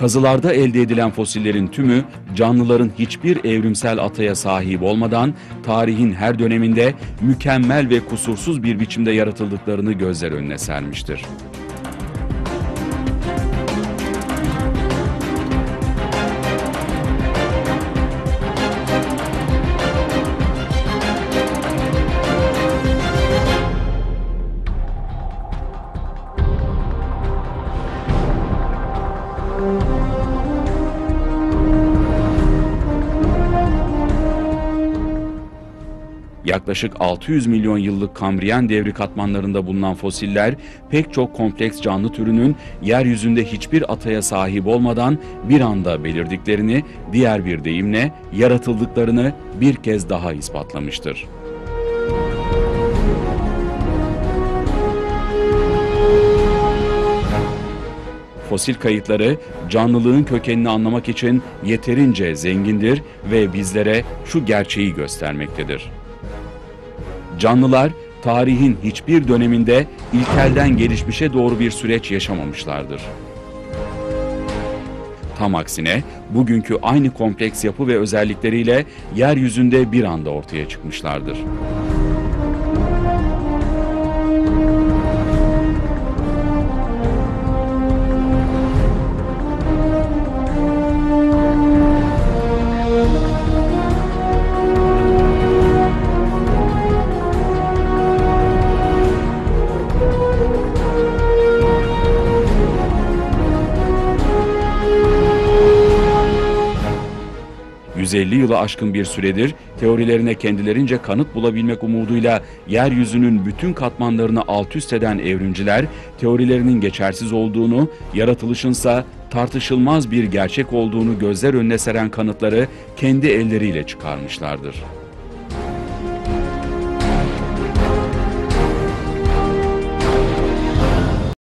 Kazılarda elde edilen fosillerin tümü canlıların hiçbir evrimsel ataya sahip olmadan tarihin her döneminde mükemmel ve kusursuz bir biçimde yaratıldıklarını gözler önüne sermiştir. Yaklaşık 600 milyon yıllık Kambriyen devri katmanlarında bulunan fosiller pek çok kompleks canlı türünün yeryüzünde hiçbir ataya sahip olmadan bir anda belirdiklerini, diğer bir deyimle yaratıldıklarını bir kez daha ispatlamıştır. Fosil kayıtları canlılığın kökenini anlamak için yeterince zengindir ve bizlere şu gerçeği göstermektedir. Canlılar tarihin hiçbir döneminde ilkelden gelişmişe doğru bir süreç yaşamamışlardır. Tam aksine bugünkü aynı kompleks yapı ve özellikleriyle yeryüzünde bir anda ortaya çıkmışlardır. ...150 yılı aşkın bir süredir teorilerine kendilerince kanıt bulabilmek umuduyla yeryüzünün bütün katmanlarını alt üst eden evrimciler teorilerinin geçersiz olduğunu, yaratılışınsa tartışılmaz bir gerçek olduğunu gözler önüne seren kanıtları kendi elleriyle çıkarmışlardır.